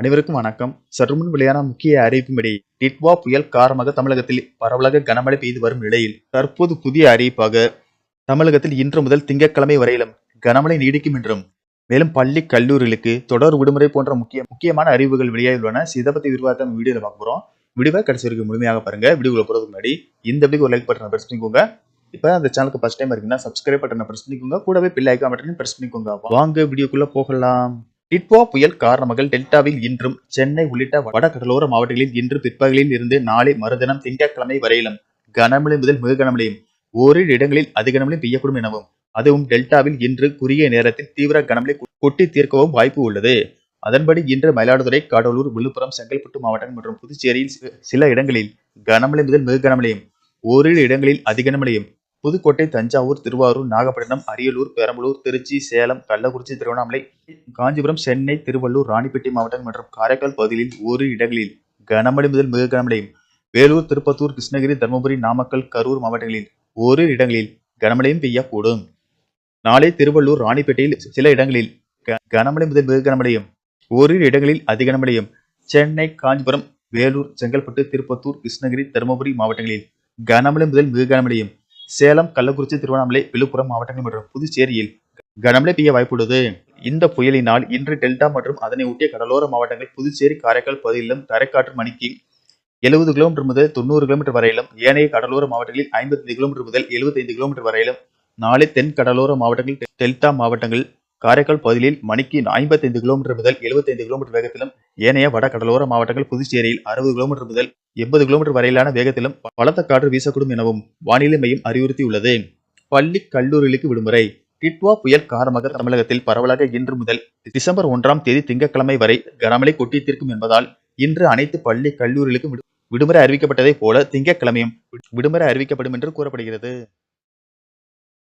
அனைவருக்கும் வணக்கம். சற்றுமுன் வெளியான முக்கிய அறிவிப்பின்படி டிட்வா புயல் காரணமாக தமிழகத்தில் பரவலாக கனமழை பெய்து வரும் நிலையில் தற்போது புதிய அறிவிப்பாக தமிழகத்தில் இன்று முதல் திங்கட்கிழமை வரையிலும் கனமழை நீடிக்கும் என்றும் மேலும் பள்ளி கல்லூரிகளுக்கு தொடர் விடுமுறை போன்ற முக்கிய முக்கியமான அறிவுகள் வெளியாகியுள்ளன. இதை பத்தி விரிவாக வீடியோல பார்க்க போகிறோம் வீடியோவை கடைசி வரைக்கும் முழுமையாக பாருங்க. வீடியோக்குள்ள போறதுக்கு முன்னாடி இந்த வீடியோ ஒரு லைக் பட்டனை பிரஸ் பண்ணிக்கோங்க. இப்போ அந்த சேனலுக்கு ஃபஸ்ட் டைம் இருக்குன்னா சப்ஸ்கிரைப் பட்டனை பிரஸ் பண்ணிக்கோங்க. கூடவே பில் ஐக்கான் பட்டனையும் பிரஸ் பண்ணிக்கோங்க. வாங்க வீடியோக்குள்ளே போகலாம். டிட்வா புயல் காரணமாக டெல்டாவில் இன்றும் சென்னை உள்ளிட்ட வடகடலோர மாவட்டங்களில் இன்று பிற்பகலில் இருந்து நாளை மறுதினம் திங்கட்கிழமை வரையிலும் கனமழை முதல் மிக கனமழையும் ஓரிரு இடங்களில் அதிக கனமழை பெய்யக்கூடும் எனவும் அதுவும் டெல்டாவில் இன்று குறுகிய நேரத்தில் தீவிர கனமழை கொட்டி தீர்க்கவும் வாய்ப்பு உள்ளது. அதன்படி இன்று மயிலாடுதுறை கடலூர் விழுப்புரம் செங்கல்பட்டு மாவட்டம் மற்றும் புதுச்சேரியில் சில இடங்களில் கனமழை முதல் மிக கனமழையும் ஓரிரு இடங்களில் அதிக கனமழையும் புதுக்கோட்டை தஞ்சாவூர் திருவாரூர் நாகப்பட்டினம் அரியலூர் பெரம்பலூர் திருச்சி சேலம் கள்ளக்குறிச்சி திருவண்ணாமலை காஞ்சிபுரம் சென்னை திருவள்ளூர் ராணிப்பேட்டை மாவட்டங்கள் மற்றும் காரைக்கால் பகுதிகளில் ஓரிரு இடங்களில் கனமழை முதல் மிக கனமழையும். வேலூர் திருப்பத்தூர் கிருஷ்ணகிரி தருமபுரி நாமக்கல் கரூர் மாவட்டங்களில் ஒரு இடங்களில் கனமழையும் பெய்யக்கூடும். நாளை திருவள்ளூர் ராணிப்பேட்டையில் சில இடங்களில் க- கனமழை முதல் மிக கனமழையும். ஓரிரு இடங்களில் அதிக கனமழையும். சென்னை காஞ்சிபுரம் வேலூர் செங்கல்பட்டு திருப்பத்தூர் கிருஷ்ணகிரி தருமபுரி மாவட்டங்களில் கனமழை முதல் மிக கனமழையும். சேலம் கள்ளக்குறிச்சி திருவண்ணாமலை விழுப்புரம் மாவட்டங்கள் மற்றும் புதுச்சேரியில் கனமழை பெய்ய வாய்ப்புள்ளது. இந்த புயலினால் இன்று டெல்டா மற்றும் அதனை ஒட்டிய கடலோர மாவட்டங்கள் புதுச்சேரி காரைக்கால் பகுதியிலும் தரைக்காற்று மணிக்கு எழுபது கிலோமீட்டர் முதல் தொண்ணூறு கிலோமீட்டர் வரையிலும் ஏனைய கடலோர மாவட்டங்களில் ஐம்பத்தைந்து கிலோமீட்டர் முதல் எழுபத்தைந்து கிலோமீட்டர் வரையிலும் நாளை தென் கடலோர மாவட்டங்கள் டெல்டா மாவட்டங்கள் காரைக்கால் பகுதியில் மணிக்கு ஐம்பத்தைந்து கிலோமீட்டர் முதல் எழுபத்தைந்து கிலோமீட்டர் வேகத்திலும் ஏனைய வட கடலோர மாவட்டங்கள் புதுச்சேரியில் அறுபது கிலோமீட்டர் முதல் எண்பது கிலோமீட்டர் வரையிலான வேகத்திலும் பலத்த காற்று வீசக்கூடும் எனவும் வானிலை மையம் அறிவுறுத்தியுள்ளது. பள்ளி கல்லூரிகளுக்கு விடுமுறை. டிட்வா புயல் காரணமாக தமிழகத்தில் பரவலாக இன்று முதல் டிசம்பர் ஒன்றாம் தேதி திங்கட்கிழமை வரை கனமழை கொட்டி தீர்க்கும் என்பதால் இன்று அனைத்து பள்ளி கல்லூரிகளுக்கும் விடு- விடுமுறை அறிவிக்கப்பட்டதை போல திங்கட்கிழமையும் விடுமுறை அறிவிக்கப்படும் என்று கூறப்படுகிறது.